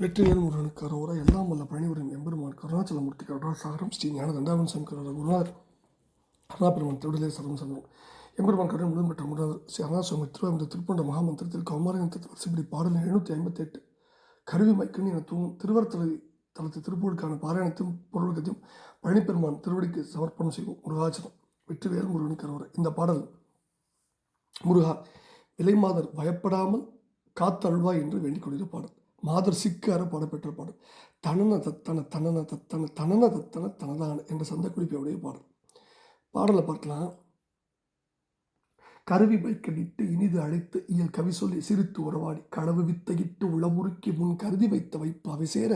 வெற்றிவேல் முருகனுக்கு அரோரா எல்லாம் வல்ல பழனிவரும் எம்பெருமான் கருணாச்சலமூர்த்தி கருணாசாகரம் ஸ்ரீ ஞான தண்டாவன் சங்கர குருநாதர் அருணாபெருமான் திருடலே சரணம் சரணம் எம்பெருமான் கருணை முழுவதும் பெற்ற முருகர் ஸ்ரீ அருணாசுவாமி திருவாரூர் திருப்பண்ட மகாமந்திரத்தில் கௌமாரின் வசிப்படி பாடல் எழுநூற்றி ஐம்பத்தெட்டு. கருவி மைக்கணி என தூங்கும் திருவர்த்தலை தளத்து திருப்பூருக்கான பாராயணத்தையும் பொருளுக்கத்தையும் பழனிப்பெருமான் திருவடிக்கு சமர்ப்பணம் செய்வோம். முருகாச்சலம். வெற்றிவேல் முருகனுக்கு அரோரா இந்த பாடல் முருகா விலைமாதர் பயப்படாமல் காத்தருள்வாய் என்று வேண்டிக் கொள்கிற பாடல். மாதர் சிக்கார பாடப்பெற்ற பாடல். தனன தத்தன தனன தத்தன தனன தத்தன தனதான என்ற சந்த குறிப்பையுடைய பாடல். பாடலை பார்க்கலாம். கருவி வைக்கடிட்டு இனிது அழைத்து இயல் கவி சொல்லி சிரித்து உறவாடி களவு வித்தையிட்டு உளமுறுக்கி முன் கருதி வைத்த வைப்பு அவை சேர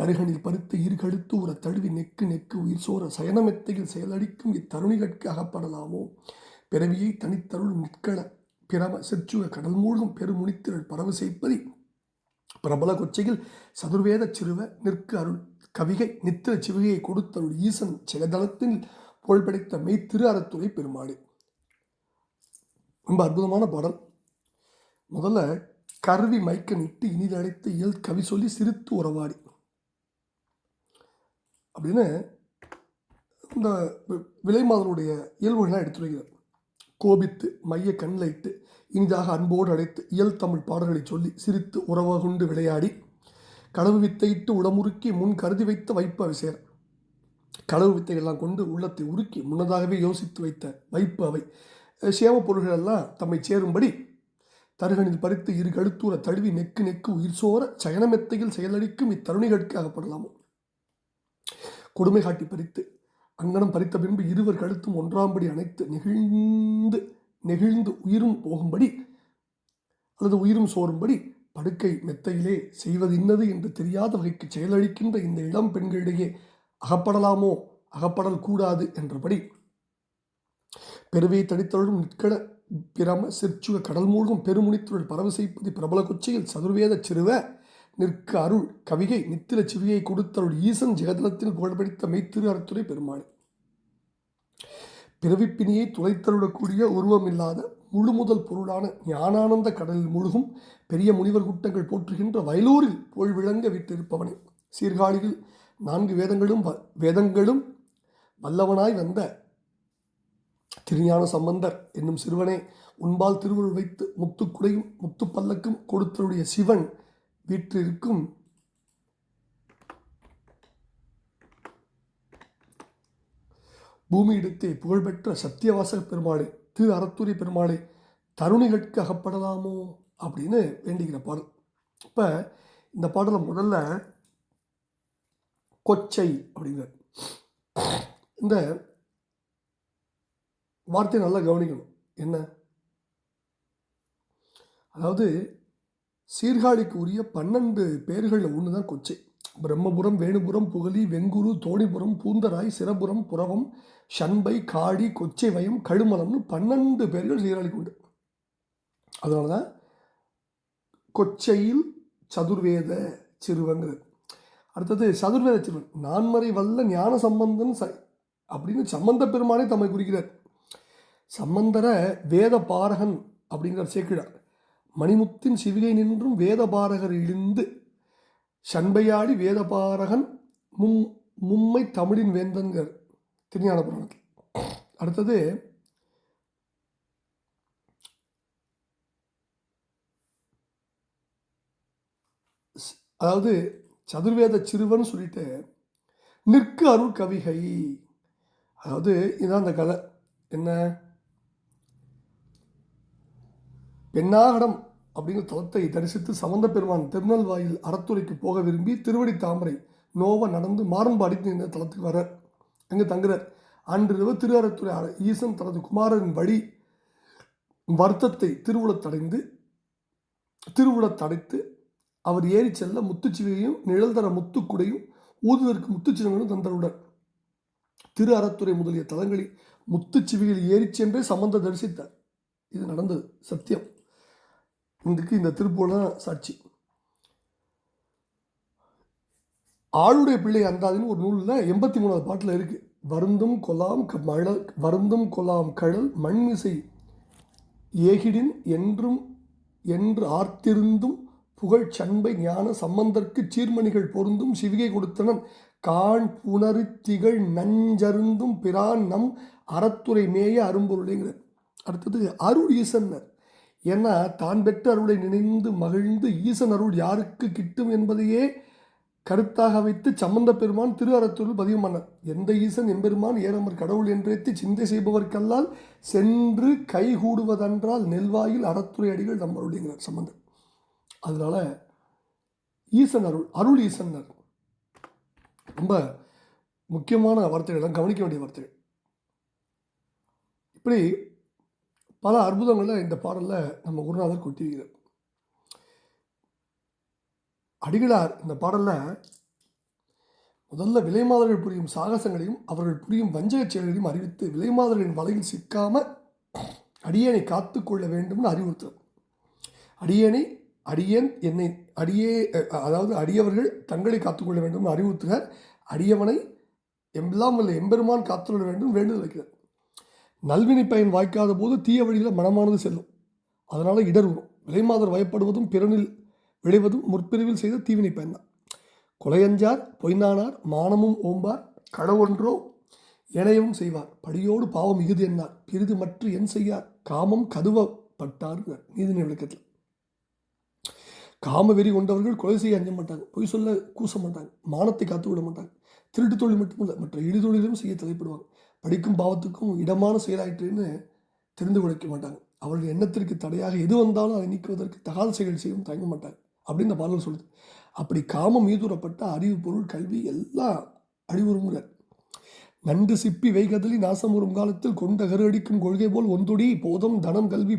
தருகனில் பருத்து ஈர்கழுத்து உற தழுவி நெக்கு நெக்கு உயிர் சோர சயனமெத்தையில் செயலடிக்கும் இத்தருணிகட்கு அகப்படலாமோ? பிறவியை தனித்தருளும் நிற்கள பிரம செச்சுவ கடல் மூழ்கும் பெருமுனித்திரள் பரவு செய்ப்பதி பிரபல கொச்சையில் சதுர்வேத சிறுவ நிற்கு அருள் கவிகை நித்திர சிவிகையை கொடுத்தருள் ஈசன் ஜெகதளத்தின் புகழ் படைத்த மெய் திரு அறத்துறை பெருமாடு ரொம்ப அற்புதமான பாடல். முதல்ல கருவி மைக்க நிட்டு இனிது அழைத்து இயல் கவி சொல்லி சிரித்து உறவாடி. அப்படின்னு இந்த வி- விலைமாதனுடைய இயல்புகள்லாம் எடுத்து வைக்கிறார் கோபித்து மைய கண்ணில் இட்டு இனிதாக அன்போடு அழைத்து இயல் தமிழ் பாடல்களை சொல்லி சிரித்து உறவகுண்டு விளையாடி களவு வித்தையிட்டு உளமுறுக்கி முன் கருதி வைத்த வைப்ப விசேர் களவு வித்தைகள்லாம் கொண்டு உள்ளத்தை உருக்கி முன்னதாகவே யோசித்து வைத்த வைப்பு அவை. சேவ சேம பொருள்கள் எல்லாம் தம்மை சேரும்படி தருகனில் பறித்து இரு கழுத்தூர தழுவி நெக்கு நெக்கு உயிர் சோர சயனமெத்தையில் செயலடிக்கும் இத்தருணிகளுக்கு அகப்படலாமோ கொடுமை காட்டி பறித்து அங்கனம் பறித்த பின்பு இருவர் கழுத்தும் ஒன்றாம்படி அணைத்து நெகிழ்ந்து நெகிழ்ந்து உயிரும் போகும்படி அல்லது உயிரும் சோரும்படி படுக்கை மெத்தையிலே செய்வது இன்னது என்று தெரியாத வகைக்கு செயலளிக்கின்ற இந்த இளம் பெண்களிடையே அகப்படலாமோ? அகப்படல் கூடாது என்றபடி பெருவை தடித்தழும் நிற்கட பிரம சிற்சுக கடல் மூழ்கும் பெருமுனித்துள் பரவு செய்ப்பது பிரபல கொச்சையில் சதுர்வேத சிறுவ நிற்க அருள் கவிகை நித்திர சிவியை கொடுத்தருள் ஈசன் ஜெகதலத்தில் புகழ்படித்த மெய்த்திரு அறத்துறை பெருமாள். பிறவிப்பினியை துளைத்தருடக்கூடிய உருவமில்லாத முழு முதல் பொருளான ஞானானந்த கடலில் முழுகும் பெரிய முனிவர் கூட்டங்கள் போற்றுகின்ற வயலூரில் போல் விளங்க விட்டிருப்பவனே சீர்காழியில் நான்கு வேதங்களும் வேதங்களும் வல்லவனாய் வந்த திருஞான சம்பந்தர் என்னும் சிறுவனே உன்பால் திருவருள் வைத்து முத்துக்குடையும் முத்துப்பல்லக்கும் கொடுத்தருடைய சிவன் வீற்றிருக்கும் பூமியிடத்தே புகழ்பெற்ற சத்தியவாசக பெருமாளே திரு அறத்துரி பெருமாளே தருணிகளுக்கு அகப்படலாமோ அப்படின்னு வேண்டிக்கிற பாடல். இப்போ இந்த பாடலை முதல்ல கொச்சை அப்படிங்கிற இந்த வார்த்தையை நல்லா கவனிக்கணும். என்ன? அதாவது சீர்காழிக்கு உரிய பன்னெண்டு பேர்களில் ஒன்று தான் கொச்சை. பிரம்மபுரம் வேணுபுரம் புகழி வெங்குரு தோணிபுரம் பூந்தராய் சிரபுரம் புறவம் ஷண்பை காடி கொச்சை வயம் கழுமலம்னு பன்னெண்டு பேர்கள் சீர்காழிக்கு உண்டு அதனால தான் கொச்சையில் சதுர்வேத சிறுவங்கிறது. அடுத்தது சதுர்வேத சிறுவன் நான்மறை வல்ல ஞான சம்பந்தன் ச அப்படின்னு சம்பந்த பெருமானே தம்மை குறிக்கிறார். சம்பந்தர வேத பாரகன் அப்படிங்கிறார் சேர்க்கிறார். மணிமுத்தின் சிவிகை நின்றும் வேத பாரகர் இழிந்து சண்பையாடி வேதபாரகன் மும் மும்மை தமிழின் வேந்தங்கர் திருஞான புராணத்தில். அடுத்தது அதாவது சதுர்வேத சிறுவன் சொல்லிட்டு நிற்கு அருள் கவிகை. அதாவது இதான் அந்த கதை. என்ன? பெண்ணாகடம் அப்படிங்கிற தலத்தை தரிசித்து சமந்த பெருமான் திருநெல்வாயில் அறத்துறைக்கு போக விரும்பி திருவடி தாமரை நோவ நடந்து மாரம்பு அடித்து இந்த தலத்துக்கு வர்றார். அங்கே தங்குறார். அன்றிரவு திரு அறத்துறை ஈசன் தனது குமாரன் வழி வருத்தத்தை திருவுளத்தடைந்து திருவுளத்தடைத்து அவர் ஏறி செல்ல முத்துச்சிவிகையும் நிழல் தர முத்துக்குடையும் ஊதுவதற்கு முத்துச்சிவங்களும் தந்தருடன் திரு அறத்துறை முதலிய தலங்களில் முத்துச்சிவியில் ஏறிச் சென்றே சம்பந்த தரிசித்தார். இது நடந்தது. சத்தியம். இதுக்கு இந்த திருப்பூர்லாம் சாட்சி. ஆளுடைய பிள்ளை அந்தாதின்னு ஒரு நூலில் எண்பத்தி மூணாவது பாட்டில் இருக்குது வருந்தும் கொலாம் க- மழல் வருந்தும் கொலாம் கழல் மண்மிசை ஏகிடின் என்றும் என்று ஆர்த்திருந்தும் புகழ் சண்பை ஞான சம்பந்தற்கு சீர்மணிகள் பொருந்தும் சிவிகை கொடுத்தனன். காண் புணரு திகழ் நஞ்சருந்தும் பிரான் நம் அறத்துறை மேய அரும்பொருளைங்கிறார் அடுத்தது அருள் ஈசன்னர். ஏன்னா தான் பெற்ற அருளை நினைந்து மகிழ்ந்து ஈசன் அருள் யாருக்கு கிட்டும் என்பதையே கருத்தாக வைத்து சம்பந்த பெருமான் திரு அறத்துள் பதிவு பண்ணார். எந்த ஈசன் எம்பெருமான் ஏறமர் கடவுள் என்றேத்தி சிந்தை செய்பவர்க்கல்லால் சென்று கைகூடுவதென்றால் நெல்வாயில் அறத்துறை அடிகள் நம்ம நம்மளுடையங்கிறார் சம்பந்தர். அதனால் ஈசன் அருள் அருள் ஈசன்னர் ரொம்ப முக்கியமான வார்த்தைகள் கவனிக்க வேண்டிய வார்த்தைகள். இப்படி பல அற்புதங்களை இந்த பாடலில் நம்ம குருநாதர் கொட்டியிருக்கிறார். அடிகளார் இந்த பாடலில் முதல்ல விலைமாதர்கள் புரியும் சாகசங்களையும் அவர்கள் புரியும் வஞ்சகச் செயல்களையும் அறிவித்து விலைமாதர்களின் வலையில் சிக்காம அடியேனை காத்து கொள்ள வேண்டும்னு அறிவுறுத்துறார் அடியேனை அடியேன் என்னை அடியே அதாவது அடியவர்கள் தங்களை காத்துக்கொள்ள வேண்டும் அறிவுறுத்துகிறார் அடியவனை எம்பெல்லாம் இல்லை எம்பெருமான் காத்துக்கொள்ள வேண்டும் வேண்டுதல் வைக்கிறார். நல்வினை பயன் வாய்க்காத போது தீய வழியில் மனமானது செல்லும். அதனால் இடர் வரும் விலைமாதர் வயப்படுவதும் பிறனில் விளைவதும் முற்பிரிவில் செய்த தீவினை பயன்தான் கொலையஞ்சார் பொய்நானார் மானமும் ஓம்பார் களவொன்றோ இணையவும் செய்வார். படியோடு பாவம் இகுது என்னார். பிரிது மற்ற என் செய்யார். காமம் கதுவப்பட்டார் நீதிநிலை விளக்கத்தில். காம வெறி கொண்டவர்கள் கொலை செய்ய அஞ்ச மாட்டாங்க. பொய் சொல்ல கூச மாட்டாங்க. மானத்தை காத்து விட மாட்டாங்க. திருட்டு தொழில் மட்டுமல்ல மற்ற இடுதொழிலும் செய்ய தலைப்படுவாங்க. படிக்கும் பாவத்துக்கும் இடமான செயலாயிற்றுன்னு தெரிந்து கொடுக்க மாட்டாங்க. அவர்கள் எண்ணத்திற்கு தடையாக எது வந்தாலும் அதை நீக்குவதற்கு தகாத செயல் செய்யவும் தயங்க மாட்டாங்க அப்படின்னு இந்த பாடல் சொல்லுது. அப்படி காமம் மீதுரப்பட்ட அறிவு பொருள் கல்வி எல்லாம் அழிவுறுங்கிறார் நன்று சிப்பி வைகதலி வரும் காலத்தில் கொண்ட கருஅடிக்கும் கொள்கை போல் ஒந்தொடி போதம் தனம் கல்வி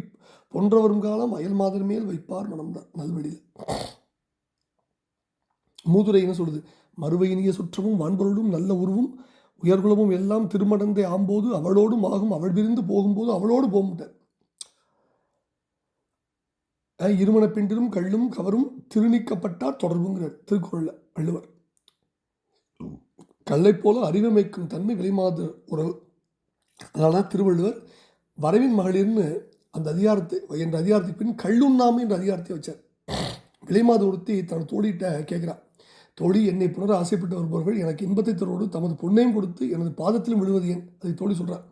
போன்றவரும் காலம் அயல் மாதிரி மேல் வைப்பார் மனம்தான் நல்வழியில் மூதுரை என்ன சொல்லுது? மறுவையினிய சுற்றமும் வான்பொருளும் நல்ல உருவும் உயர்குலமும் எல்லாம் திருமணந்தே ஆம்போது அவளோடும் ஆகும். அவள் விரிந்து போகும்போது அவளோடு போக மாட்டார் இருமண பெண்டிலும் கள்ளும் கவரும் திருநீக்கப்பட்டார் தொடர்புங்கிறார் திருக்குறளில் வள்ளுவர். கல்லைப் போல அறிவமைக்கும் தன்மை விலைமாத உறவு. அதனால் திருவள்ளுவர் வரவின் மகளிர்னு அந்த அதிகாரத்தை என்ற அதிகாரத்தை பின் கள்ளுண்ணாமை என்ற அதிகாரத்தை வச்சார். விலைமாத ஒருத்தி தன் தோழிகிட்ட கேட்குறான் தோழி என்னை புணர ஆசைப்பட்டு வருபவர்கள் எனக்கு இன்பத்தை தருவோடு தமது பொன்னையும் கொடுத்து எனது பாதத்திலும் விழுவது ஏன் அதை தோழி சொல்கிறார்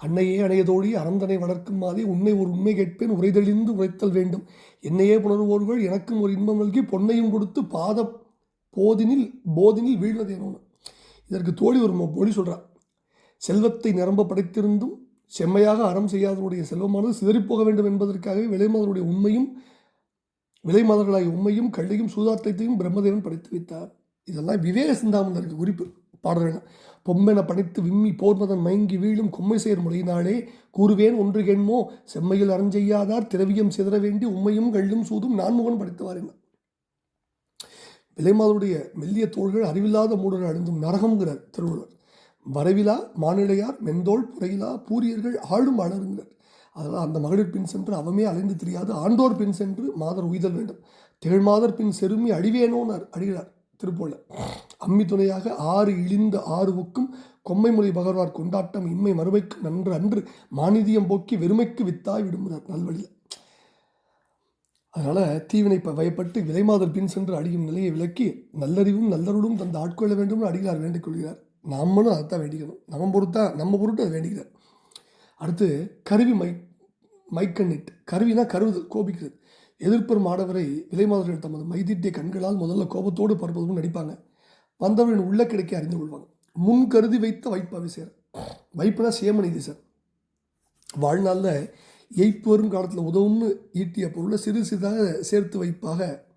அன்னையே அணைய தோழி அறந்தனை வளர்க்கும் மாதிரி உன்னை ஒரு உண்மை கேட்பேன் உரைதெளிந்து உரைத்தல் வேண்டும். என்னையே புணர்வோர்கள் எனக்கும் ஒரு இன்பம் நல்கி பொன்னையும் கொடுத்து பாத போதினில் போதினில் வீழ்வது என்னொன்று இதற்கு தோழி ஒரு மொழி சொல்கிறார் செல்வத்தை நிரம்ப படைத்திருந்தும் செம்மையாக அறம் செய்யாதவருடைய செல்வமானது சிதறிப்போக வேண்டும் என்பதற்காகவே விலைமாதருடைய உண்மையும் விலைமாதர்களாகிய உண்மையும் கள்ளையும் சூதாத்தையும் பிரம்மதேவன் படைத்து வைத்தார். இதெல்லாம் விவேக சிந்தாமணில் இருக்க குறிப்பு. பாடுறேன் பொம்மென படைத்து விம்மி போர்மதன் மயங்கி வீழும் கொம்மை செயர் முறையினாலே கூறுவேன் ஒன்று கேண்மோ செம்மையில் அறஞ்செய்யாதார் திரவியம் சிதற வேண்டி உண்மையும் கள்ளும் சூதும் நான்முகன் படைத்தவார் என்ன விலைமாதருடைய மெல்லிய தோள்கள் அறிவில்லாத மூடர்கள் அழுந்தும் நரகம்ங்கிறார் திருவள்ளுவர். வரவிலா மானிடையார் மெந்தோள் புறையிலா பூரியர்கள் ஆளும் அலருங்கிறார் அதனால் அந்த மகளிர் பின் சென்று அவமே அலைந்து தெரியாது. ஆண்டோர் பின் சென்று மாதர் உய்தல் வேண்டும். தேழ் மாதர் பின் செருமி அழிவேனோனார் அடிகிறார் திருப்போல. அம்மி துணையாக ஆறு இழிந்த ஆறு ஒக்கும் கொம்மை மொழி பகர்வார் கொண்டாட்டம் இம்மை மறுமைக்கு நன்று அன்று மானிதியம் போக்கி வெறுமைக்கு வித்தாய் விடுகிறார் நல்வழியில். அதனால் தீவினை ப- பயப்பட்டு விலைமாதர் பின் சென்று அடியும் நிலையை விலக்கி நல்லறிவும் நல்லருடும் தந்து ஆட்கொள்ள வேண்டும் அடிகிறார் வேண்டிக் கொள்கிறார். நம்மளும் அதைத்தான் வேண்டிக்கணும். நம்ம பொறுத்தா நம்ம பொருட்டு அதை வேண்டிக்கிறார். அடுத்து கருவி மை மைக்கண்ணிட். கருவினா கருவுது கோபிக்கிறது. எதிர்ப்புறம் ஆடவரை விலைமாதர்கள் தமது மைதீட்டிய கண்களால் முதல்ல கோபத்தோடு பார்ப்பதும் நடிப்பாங்க. வந்தவர்களின் உள்ள கிடைக்க அறிந்து கொள்வாங்க. முன் கருதி வைத்த வைப்பாவை சேர். வைப்புனா சேமநிதி சார். வாழ்நாளில் எய்ப்பு வரும் காலத்தில் உதவும்னு ஈட்டிய பொருளை சிறு சிறிதாக சேர்த்து வைப்பாக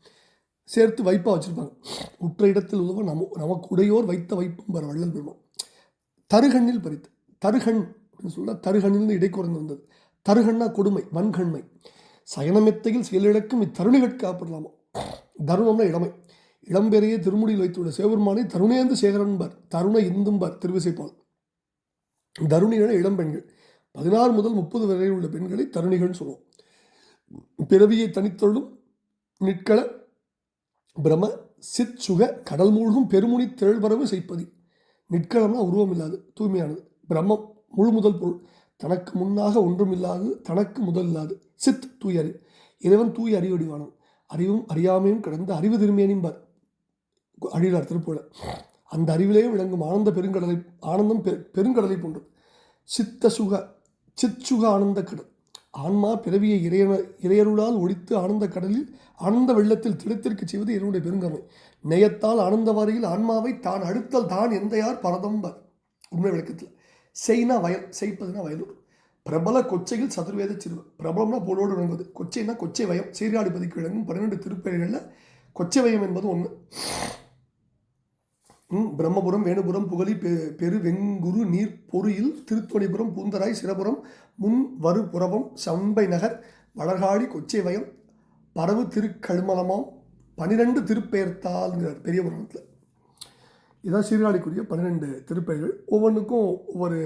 சேர்த்து வைப்பாக வச்சுருப்பாங்க. உற்ற இடத்தில் உதவ நம நமக்கு உடையோர் வைத்த வைப்பும் வர வள்ளல் பெருமான். தருகண்ணில் பறித்து தருகண் அப்படின்னு சொல்ல தருகண்ணில் இடைக்குறந்து வந்தது. தருகண்ணா கொடுமை வன்கண்மை. சயனமெத்தையில் செயலிழக்கும் இத்தருணிகள் காப்பிடலாமா? தருணம்னா இளமை. இளம்பெரிய திருமுடியில் வைத்துள்ள சிவபெருமானை தருணேந்து சேகரன்பர் தருண இந்தும்பர் திருவிசைப்பால். தருணிகள் இளம்பெண்கள் பதினாறு முதல் முப்பது வரை உள்ள பெண்களை தருணிகள்னு சொல்லுவோம். பிறவியை தனித்தொழும் நிற்கள பிரம சித் சுக கடல் மூழ்கும் பெருமுனி திரள்பரவு செய்ப்பதி. நிற்களம்னா உருவம் இல்லாது தூய்மையானது. பிரம்மம் முழு முதல் பொருள். தனக்கு முன்னாக ஒன்றும் இல்லாது தனக்கு முதல் இல்லாது சித் தூய் அறிவு இறைவன் தூய் அறிவடிவானவன் அறிவும் அறியாமையும் கிடந்த அறிவு திரும்பியனிம்பார் அழிலார் திருப்போல அந்த அறிவிலே விளங்கும் ஆனந்த பெருங்கடலை ஆனந்தம் பெ பெருங்கடலை போன்றது சித்த சுக சிற்சுக ஆனந்த கடல். ஆன்மா பிறவியை இறையன இறையருளால் ஒழித்து ஆனந்த கடலில் ஆனந்த வெள்ளத்தில் திடத்திற்கு செய்வது என்னுடைய பெருங்கருணை. நெயத்தால் ஆனந்த வாரியில் ஆன்மாவை தான் அடுத்தல் தான் எந்த யார் பரதம்பர். உண்மை விளக்கத்தில். செய்னா வயல் செய்ப்பதுனா வயலூர் பிரபல கொச்சையில் சதுர்வேத சிறுவர் பிரபலம்னா போலோடு விளங்குவது கொச்சைனா கொச்சை வயம். சீர்காழி பதிக்கு விளங்கும் பன்னிரெண்டு திருப்பெயர்களில் கொச்சை வயம் என்பது ஒன்று ம், பிரம்மபுரம் வேணுபுரம் புகழி பெ பெரு வெங்குரு நீர் பொறியில் திருத்தொணிபுரம் பூந்தராய் சிரபுரம் முன் வரு புறவம் சம்பை நகர் வளர்காடி கொச்சைவயம் பரவு திருக்கழுமலமாம் பனிரெண்டு திருப்பெயர்த்தால்ங்கிறார் பெரிய புராணத்தில் இதான் சீர்காழிக்குரிய பன்னிரெண்டு திருப்பெயர்கள் ஒவ்வொன்றுக்கும் ஒவ்வொரு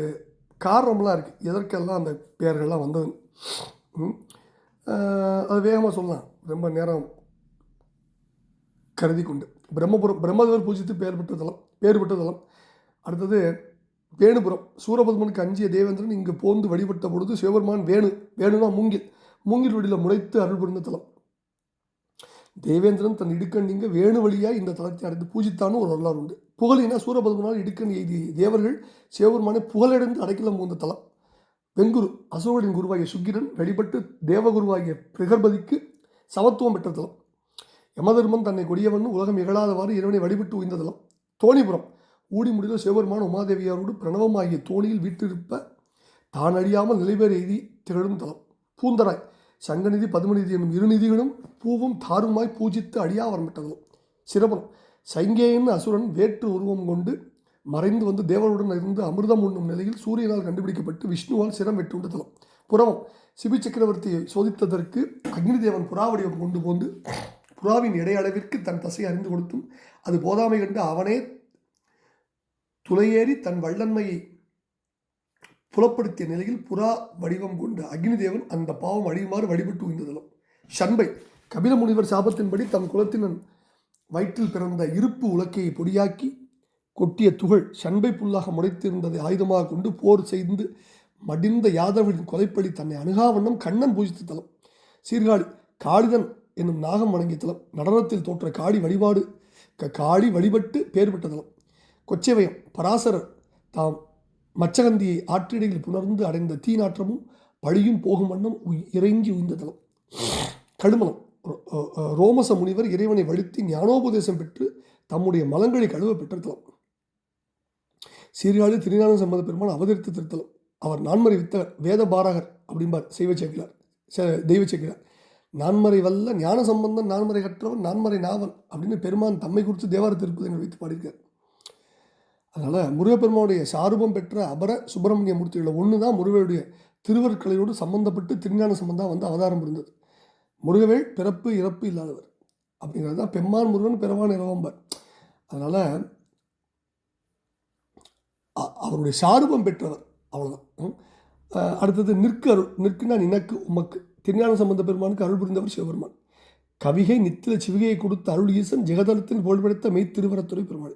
காரணம்லாம் இருக்குது எதற்கெல்லாம் அந்த பெயர்கள்லாம் வந்தது அது வேகமாக சொல்லலாம். ரொம்ப நேரம் கருதி கொண்டு. பிரம்மபுரம் பிரம்மதேவர் பூஜித்து பெயர் பெற்ற தலம் பேர் பெற்ற தலம். அடுத்தது வேணுபுரம். சூரபத்மனுக்கு அஞ்சிய தேவேந்திரன் இங்கு போந்து வழிபட்ட பொழுது சிவபெருமான் வேணு வேணுனா மூங்கில். மூங்கில் வழியில் முளைத்து அருள் புரிந்த தலம். தேவேந்திரன் தன் இடுக்கண்ணிங்க வேணு வழியாக இந்த தலத்தை அடைந்து பூஜித்தான்னு ஒரு வரலாறு உண்டு. புகழினா சூரபதுமனால் இடுக்கன் எய்தி தேவர்கள் சிவபெருமானை புகழடைந்து அடைக்கலம் புகுந்த தலம். வெங்குரு அசோகரின் குருவாகிய சுக்கிரன் வழிபட்டு தேவகுருவாகிய பிரகர்பதிக்கு சமத்துவம் பெற்ற தலம். யமதர்மன் தன்னை கொடியவன் உலகம் இகழாதவாறு இறைவனை வழிபட்டு உய்ந்த தலம். தோணிபுரம் ஊடி முடிந்த சிவபெருமான் உமாதேவியாரோடு பிரணவமாகிய தோணியில் வீட்டிருப்ப தான் அழியாமல் நிலைபெற எய்தி திகழும் தலம். பூந்தராய் சங்கநிதி பதுமநிதி என்னும் இரு நிதிகளும் பூவும் தாருமாய் பூஜித்து அழியா வரமிட்ட தலம். சைங்கேயன் அசுரன் வேற்று உருவம் கொண்டு மறைந்து வந்து தேவனுடன் இருந்து அமிர்தம் உண்ணும் நிலையில் சூரியனால் கண்டுபிடிக்கப்பட்டு விஷ்ணுவால் சிரம் வெட்டு தலம். புறவம். சிபி சக்கரவர்த்தியை சோதித்ததற்கு அக்னி தேவன் புறா வடிவம் கொண்டு போந்து புறாவின் இடையளவிற்கு தன் தசையை அறிந்து கொடுத்தும் அது போதாமை கண்டு அவனே துளையேறி தன் வள்ளன்மையை புலப்படுத்திய நிலையில் புறா வடிவம் கொண்ட அக்னிதேவன் அந்த பாவம் அழியுமாறு வழிபட்டு உய்ந்ததலம் ஷண்பை. கபில முனிவர் சாபத்தின்படி தம் குலத்தினன் வயிற்றில் பிறந்த இருப்பு உலக்கையை பொடியாக்கி கொட்டிய துகள் சண்பை புல்லாக முளைத்திருந்ததை ஆயுதமாக கொண்டு போர் செய்து மடிந்த யாதவனின் கொலைப்படி தன்னை அணுகாவண்ணம் கண்ணன் பூஜித்த தலம். சீர்காழி காளிதன் என்னும் நாகம் வணங்கிய தலம். நடனத்தில் தோற்ற காளி வழிபாடு க- காளி வழிபட்டு பேர் பெற்ற தலம். கொச்சைவயம் பராசரர் தாம் மச்சகந்தியை ஆற்றிடையில் புணர்ந்து அடைந்த தீநாற்றமும் பழியும் போகும் வண்ணம் இறங்கி உய்ந்த தலம். கடுமலம் ரோமச முனிவர் இறைவனை வழுத்தி ஞானோபதேசம் பெற்று தம்முடைய மலங்களை கழுவ பெற்றிருக்கலாம் சீர்காழி திருஞான சம்பந்த பெருமான் அவதரித்த திருத்தலம். அவர் நான்மறை வித்தவர் வேத பாரகர் அப்படிம்பார் செய்வ சேர்க்கிறார் தெய்வ சேர்க்கிறார். நான்மறை வல்ல ஞான சம்பந்தன் நான்மறை கற்றவன் நான்மறை நாவல் அப்படின்னு பெருமான் தம்மை குறித்து தேவார திருப்பதிகள் வைத்து பாடியிருக்கார். அதனால் முருகப்பெருமானுடைய சாரூபம் பெற்ற அபர சுப்பிரமணிய மூர்த்திகளில் ஒன்று தான் முருகனுடைய திருவற்கலையோடு சம்பந்தப்பட்டு திருஞான சம்பந்தம் வந்து அவதாரம் இருந்தது முருகவேள் பிறப்பு இறப்பு இல்லாதவர். அப்படிங்கிறது தான் பெம்மான் முருகன் பிறவான் இரவம்பர் அதனால் அ- அவருடைய சாரூபம் பெற்றவர் அவ்வளோதான் அடுத்தது நிற்கு அருள் நிற்குனா நினக்கு உமக்கு. திருஞான சம்பந்த பெருமானுக்கு அருள் புரிந்தவர் சிவபெருமான். கவிகை நித்தில சிவிகையை கொடுத்த அருள் ஈசன் ஜெகதலத்தின் புகழ்பெடுத்த மெய் திருவரத்துறை பெருமாள்.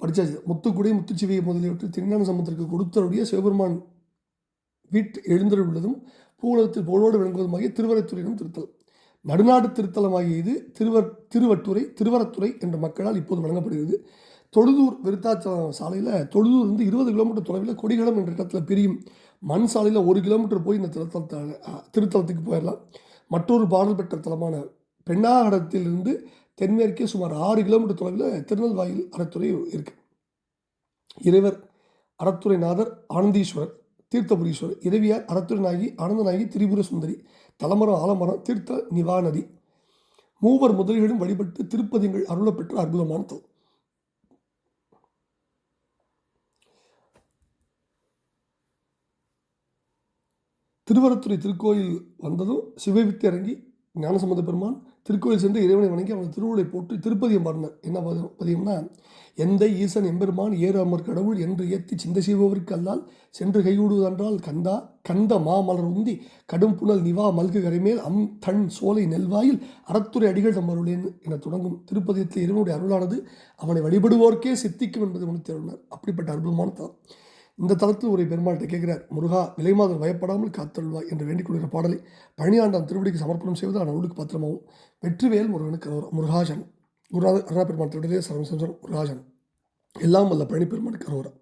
படித்தாச்சு முத்துக்குடி முத்துச்சிவிகை முதலியவற்றை திருஞான சம்பந்தத்திற்கு கொடுத்தருடைய சிவபெருமான் வீட்டு எழுந்தருள் உள்ளதும் கூலத்தில் புகழோடு விளங்குவதுமாகிய திருவரத்துறையினும் திருத்தலம். நடுநாடு திருத்தலமாகிய இது திருவர் திருவட்டுரை திருவரத்துறை என்ற மக்களால் இப்போது வழங்கப்படுகிறது. தொழுதூர் விருத்தாச்சலம் சாலையில் தொழுதூர் இருந்து இருபது கிலோமீட்டர் தொலைவில் கொடிகளம் என்ற இடத்துல பிரியும் மண் சாலையில் ஒரு கிலோமீட்டர் போய் இந்த திருத்தலத்தை திருத்தலத்துக்கு போயிடலாம் மற்றொரு பாடல் பெற்ற தலமான பெண்ணாகடத்திலிருந்து தென்மேற்கே சுமார் ஆறு கிலோமீட்டர் தொலைவில் திருநெல்வாயில் அறத்துறை இருக்குது இறைவர் அறத்துறைநாதர் ஆனந்தீஸ்வரர். தீர்த்தபுரீஸ்வரர் இரவியார் அறத்துறைநாயகி ஆனந்தநாயகி திரிபுர சுந்தரி தலமரம் ஆலமரம் தீர்த்த நிவாநதி. மூவர் முதலிகளும் வழிபட்டு திருப்பதிகள் அருளப்பெற்ற அற்புதமான தலம். திருவரத்துறை திருக்கோயில் வந்ததும் சிவவித்து இறங்கி ஞானசம்பந்த பெருமான் திருக்கோயில் சென்று இறைவனை வணங்கி அவனை திருவுளை போட்டு திருப்பதியம் பாடினார் என்ன பதியம்னா எந்தை ஈசன் எம்பெருமான் ஏறு அமர் கடவுள் என்று ஏத்தி சிந்தை செய்பவருக்கு அல்லால் சென்று கைவிடுவதென்றால் கந்தா கந்த மாமலர் உந்தி கடும் புனல் நிவா மல்கு கரைமேல் அம் தன் சோலை நெல்வாயில் அறத்துறை அடிகள் தம்மருளேன் என தொடங்கும் திருப்பதியத்தில் இறைவனுடைய அருளானது அவனை வழிபடுவோர்க்கே சித்திக்கும் என்பதை உணர்த்தி அப்படிப்பட்ட அற்புதமான தான் இந்த தளத்தில் ஒரு பெருமாள்கிட்ட கேட்கிறார் முருகா விலைமாதர் பயப்படாமல் காத்தல்வாய் என்று வேண்டிக் கொள்கிற பாடலை பழனியாண்டான் திருவடிக்கு சமர்ப்பணம் செய்வது அவனுக்கு பத்திரமாகவும் வெற்றிவேல் முருகனுக்கு முருகாஜன் குருநாத அருணா பெருமாள் திருடலே சரவண முருகாஜன் எல்லாம் வல்ல பழனி பெருமானுக்கு அரோரா